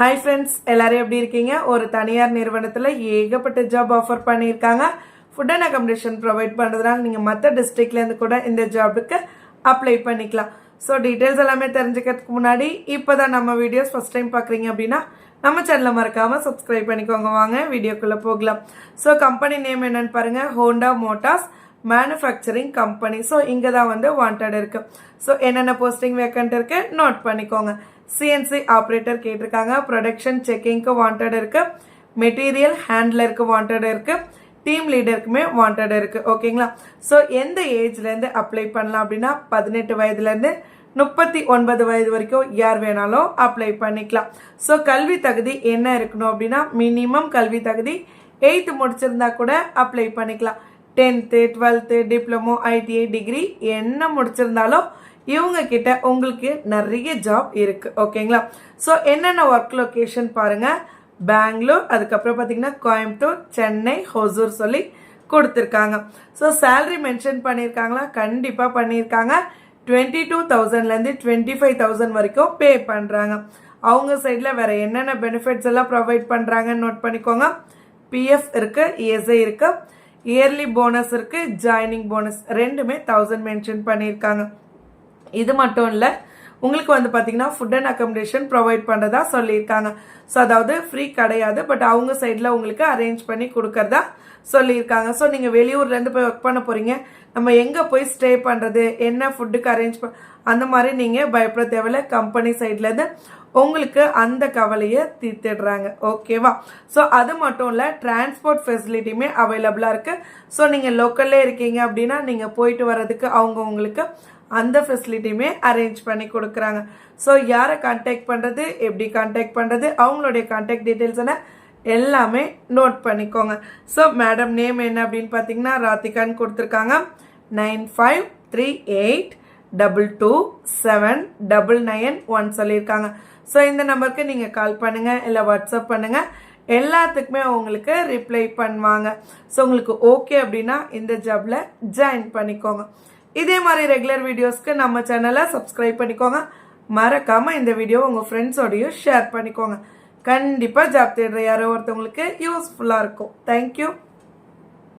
Hi friends எல்லாரும் எப்படி இருக்கீங்க? ஒரு தனியார் நிறுவனத்தில் ஏகப்பட்ட ஜாப் ஆஃபர் பண்ணியிருக்காங்க. ஃபுட் அண்ட் அகாமடேஷன் ப்ரொவைட் பண்ணுறதுனால நீங்கள் மற்ற டிஸ்ட்ரிக்ட்லேருந்து கூட இந்த ஜாபுக்கு அப்ளை பண்ணிக்கலாம். ஸோ டீட்டெயில்ஸ் எல்லாமே தெரிஞ்சுக்கிறதுக்கு முன்னாடி இப்போ தான் நம்ம வீடியோஸ் ஃபஸ்ட் டைம் பார்க்குறீங்க அப்படின்னா நம்ம சேனலை மறக்காமல் சப்ஸ்கிரைப் பண்ணிக்கோங்க. வாங்க வீடியோக்குள்ளே போகலாம். ஸோ கம்பெனி நேம் என்னன்னு பாருங்கள் Honda Motors manufacturing company so இங்கே தான் வந்து வாண்டட் இருக்குது ஸோ என்னென்ன போஸ்டிங் வேக்கண்ட் இருக்குது நோட் பண்ணிக்கோங்க. சிஎன்சி ஆப்ரேட்டர் கேட்டிருக்காங்க. ப்ரொடக்ஷன் செக்கிங்க்கு வாண்டட் இருக்குது மெட்டீரியல் ஹேண்ட்லருக்கு வாண்டட் இருக்குது டீம் லீடருக்குமே வாண்டட் இருக்குது ஓகேங்களா ஸோ எந்த ஏஜ்லேருந்து அப்ளை பண்ணலாம் அப்படின்னா பதினெட்டு வயதுலேருந்து முப்பத்தி ஒன்பது வயது வரைக்கும் யார் வேணாலும் அப்ளை பண்ணிக்கலாம். ஸோ கல்வி தகுதி என்ன இருக்கணும் அப்படின்னா மினிமம் கல்வி தகுதி எயித்து முடிச்சிருந்தா கூட அப்ளை பண்ணிக்கலாம். Tenth twelfth diploma ITI degree என்ன முடிச்சிருந்தாலும் இவங்க கிட்ட உங்களுக்கு நிறைய ஜாப் இருக்கு ஓகேங்களா ஸோ என்னென்ன ஒர்க் லொக்கேஷன் பாருங்க. பெங்களூர் அதுக்கப்புறம் பார்த்தீங்கன்னா கோயம்புத்தூர் சென்னை ஹொசூர் சொல்லி கொடுத்துருக்காங்க. ஸோ சேலரி மென்ஷன் பண்ணியிருக்காங்களா? கண்டிப்பாக பண்ணியிருக்காங்க. டுவெண்ட்டி டூ தௌசண்ட்லேருந்து டுவெண்ட்டி ஃபைவ் தௌசண்ட் வரைக்கும் பே பண்ணுறாங்க அவங்க சைடில் வேறு என்னென்ன பெனிஃபிட்ஸ் எல்லாம் ப்ரொவைட் பண்ணுறாங்கன்னு நோட் பண்ணிக்கோங்க. பிஎஃப் இருக்குது இஎஸ்ஐ இருக்குது இயர்லி போனஸ் இருக்கு ஜாயினிங் போனஸ் ரெண்டுமே தௌசண்ட் மென்ஷன் பண்ணியிருக்காங்க. இது மட்டும் இல்லை உங்களுக்கு வந்து பார்த்தீங்கன்னா ஃபுட் அண்ட் அக்கமடேஷன் ப்ரொவைட் பண்ணுறதா சொல்லியிருக்காங்க. ஸோ அதாவது ஃப்ரீ கிடையாது பட் அவங்க சைடில் உங்களுக்கு அரேஞ்ச் பண்ணி கொடுக்கறதா சொல்லியிருக்காங்க. ஸோ நீங்கள் வெளியூர்லேருந்து போய் ஒர்க் பண்ண போகிறீங்க நம்ம எங்கே போய் ஸ்டே பண்ணுறது என்ன ஃபுட்டுக்கு அரேஞ்ச் பண் அந்த மாதிரி நீங்கள் பயப்பட தேவையில்ல. கம்பெனி சைட்லேருந்து உங்களுக்கு அந்த கவலையை தீர்த்திடுறாங்க. ஓகேவா ஸோ அது மட்டும் இல்லை டிரான்ஸ்போர்ட் ஃபெசிலிட்டியுமே அவைலபிளாக இருக்குது ஸோ நீங்கள் லோக்கல்லே இருக்கீங்க அப்படின்னா நீங்கள் போயிட்டு வர்றதுக்கு அவங்க உங்களுக்கு அந்த ஃபெசிலிட்டியுமே அரேஞ்ச் பண்ணி கொடுக்குறாங்க. ஸோ யாரை கான்டாக்ட் பண்ணுறது எப்படி கான்டாக்ட் பண்ணுறது அவங்களுடைய கான்டாக்ட் டீட்டெயில்ஸ் எல்லாமே நோட் பண்ணிக்கோங்க. ஸோ மேடம் நேம் என்ன அப்படின்னு பார்த்தீங்கன்னா ராதிகான்னு கொடுத்துருக்காங்க. Nine five three eight double two seven double nine one சொல்லியிருக்காங்க. ஸோ இந்த நம்பருக்கு நீங்கள் கால் பண்ணுங்கள் இல்லை வாட்ஸ்அப் பண்ணுங்கள் எல்லாத்துக்குமே உங்களுக்கு ரிப்ளை பண்ணுவாங்க. ஸோ உங்களுக்கு ஓகே அப்படின்னா இந்த ஜாபில் ஜாயின் பண்ணிக்கோங்க. இதே மாதிரி ரெகுலர் வீடியோஸ்க்கு நம்ம சேனலை சப்ஸ்கிரைப் பண்ணிக்கோங்க. மறக்காமல் இந்த வீடியோ உங்கள் ஃப்ரெண்ட்ஸோடையும் ஷேர் பண்ணிக்கோங்க. கண்டிப்பாக ஜாப் தேடுற யாரோ ஒருத்தவங்களுக்கு யூஸ்ஃபுல்லாக இருக்கும். தேங்க்யூ